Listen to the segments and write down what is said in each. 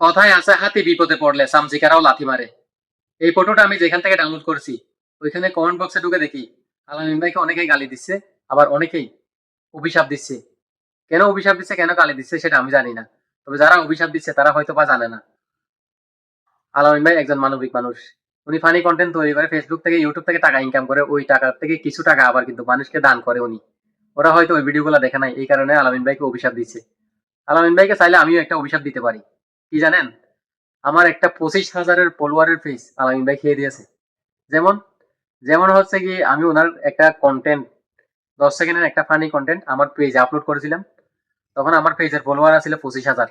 কথায় আছে, হাতি বিপদে পড়লে, সামজিকারাও লাথি মারে। এই ফটোটা আমি যেখান থেকে ডাউনলোড করেছি, ওইখানে কমেন্ট বক্সে ঢুকে দেখি আলামিন ভাইকে অনেকেই গালি দিচ্ছে, আবার অনেকেই অভিশাপ দিচ্ছে। কেন অভিশাপ দিচ্ছে, কেন গালি দিচ্ছে, সেটা আমি জানি না। তবে যারা অভিশাপ দিচ্ছে, তারা হয়তো বা জানে না। আলামিন ভাই একজন মানবিক মানুষ। উনি ফানি কন্টেন্ট তৈরি করে ফেসবুক থেকে ইউটিউব থেকে টাকা ইনকাম করে, ওই টাকার থেকে কিছু টাকা আবার কিন্তু মানুষকে দান করে উনি। ওরা হয়তো ওই ভিডিওগুলো দেখে নাই, এই কারণে আলামিন ভাইকে অভিশাপ দিচ্ছে। আলামিন ভাইকে চাইলে আমিও একটা অভিশাপ দিতে পারি। কি জানেন? আমার একটা পঁচিশ হাজারের ফলোয়ারের ফেস আলামিন ভাই খেয়ে দিয়েছে। যেমন যেমন হচ্ছে কি, আমি ওনার একটা কন্টেন্ট দশ সেকেন্ডের একটা ফানি কন্টেন্ট আমার পেজে আপলোড করেছিলাম। তখন আমার পেজের ফলোয়ার ছিল পঁচিশ হাজার।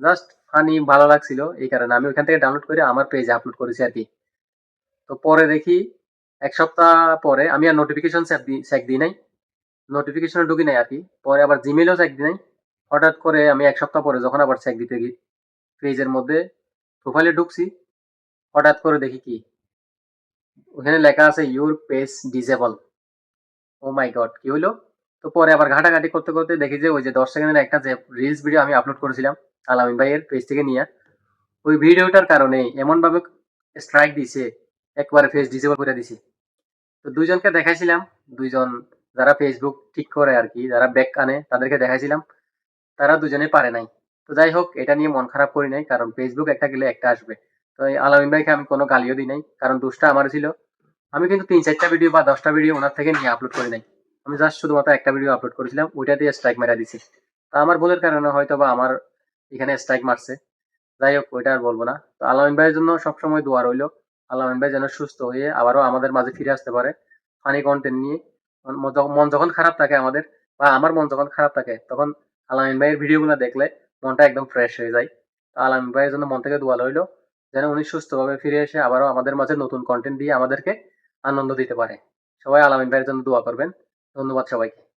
জাস্ট ফানি ভালো লাগছিল, এই কারণে আমি ওইখান থেকে ডাউনলোড করে আমার পেজে আপলোড করেছি আর কি। তো পরে দেখি, এক সপ্তাহ পরে আমি আর নোটিফিকেশন চেক দিই নাই। নোটিফিকেশনে ঢুকি নাই আর কি। পরে আবার জিমেলও চেক দিই নাই। হঠাৎ করে আমি এক সপ্তাহ পরে যখন আবার চেক দিতে গিয়ে পেজের মধ্যে প্রোফাইলে ঢুকছি, হঠাৎ করে দেখি কি? ওখানে লেখা আছে your page disable oh my God কি হলো তো পরে আবার ঘাটাঘাটি করতে করতে দেখি যে ওই যে দশ সেকেন্ডের একটা যে রিলস ভিডিও আমি আপলোড করেছিলাম, আলামিন ভাইয়ের পেজ থেকে নিয়ে, ওই ভিডিওটার কারণে এমনভাবে স্ট্রাইক দিছে, একবারে ফেস ডিজেবল করে দিছে। তো দুইজনকে দেখাইছিলাম, দুইজন যারা ফেসবুক ঠিক করে আর কি, যারা ব্যাক আনে, তাদেরকে দেখাইছিলাম, তারা দুজনে পারে নাই। তো যাই হোক, এটা নিয়ে মন খারাপ করি নাই, কারণ ফেসবুক একটা গেলে একটা আসবে। তো আলামিন ভাইকে আমি কোনো গালিও দিই নাই, কারণ দোষটা আমার ছিল। আমি কিন্তু তিন চারটা ভিডিও বা দশটা ভিডিও ওনার থেকে নিয়ে আপলোড করি নাই। আমি জাস্ট শুধুমাত্র একটা ভিডিও আপলোড করেছিলাম ওইটাতে স্ট্রাইক মেরা দিছি। তা আমার ভুলের কারণে হয়তো বা আমার এখানে স্ট্রাইক মারছে। যাই হোক, ওইটা আর বলব না। তো আলামিন ভাইয়ের জন্য সবসময় দোয়া রইল। আলামিন ভাই যেন সুস্থ হয়ে আবারও আমাদের মাঝে ফিরে আসতে পারে ফানি কন্টেন্ট নিয়ে। মন যখন খারাপ থাকে আমাদের, বা আমার মন যখন খারাপ থাকে, তখন আলামিন ভাইয়ের ভিডিওগুলো দেখলে মনটা একদম ফ্রেশ হয়ে যায়। তো আলামিন ভাইয়ের জন্য মন থেকে দোয়া রইল, যেন উনি সুস্থভাবে ফিরে এসে আবারও আমাদের মাঝে নতুন কন্টেন্ট দিয়ে আমাদেরকে আনন্দ দিতে পারে। সবাই আলামিন ভাইয়ের জন্য দোয়া করবেন। ধন্যবাদ সবাইকে।